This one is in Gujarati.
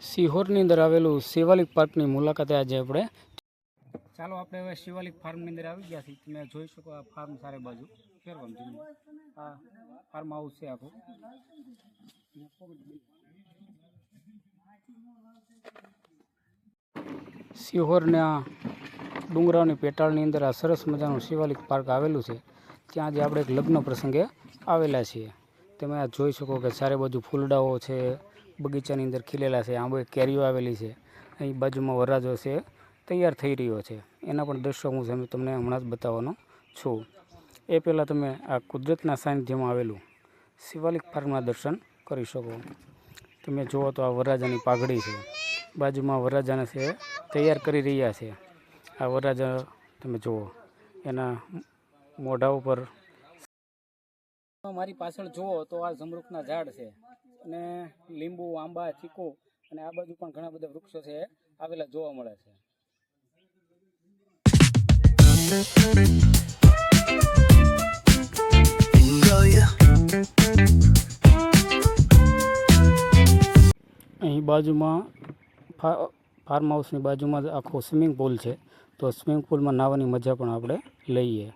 સિહોરની અંદર આવેલું શિવાલિક પાર્કની મુલાકાતે આજે આપણે ચાલો આપણે હવે શિવાલિક ફાર્મની અંદર આવી ગયા છીએ. તમે જોઈ શકો આ ફાર્મ સારે બાજુ. ફેરવામ આ ફાર્મ હાઉસ છે આખું. સિહોરના ડુંગરાઓની પેટાળની અંદર આ સરસ મજાનું શિવાલિક પાર્ક આવેલું છે. ત્યાં આજે આપણે એક લગ્ન પ્રસંગે આવેલા છીએ. તમે આ જોઈ શકો કે ચારે બાજુ ફૂલડાઓ છે બગીચાની અંદર ખીલેલા છે, આંબે, કેરીઓ આવેલી છે, અહીં બાજુમાં વરરાજો છે, તૈયાર થઈ રહ્યો છે. એના પણ દૃશ્યો હું તમને હમણાં જ બતાવવાનો છું. એ પહેલાં તમે આ કુદરતના સાનિધ્યમાં આવેલું શિવાલિક ફાર્મના દર્શન કરી શકો. તમે જુઓ તો આ વરરાજાની પાઘડી છે. બાજુમાં વરરાજાને છે, તૈયાર કરી રહ્યા છે. આ વરરાજા, તમે જુઓ, એના મોઢા ઉપર મારી પાછળ જુઓ તો આ જમરૂખના ઝાડ છે. અને લીંબુ, આંબા, ચીકુ અને આ બાજુ પણ ઘણા બધા વૃક્ષો છે, આવેલા જોવા મળે છે. અહીં બાજુમાં ફાર્મ હાઉસની બાજુમાં આખો સ્વિમિંગ પુલ છે. તો સ્વિમિંગ પુલમાં નાહવાની મજા પણ આપણે લઈએ.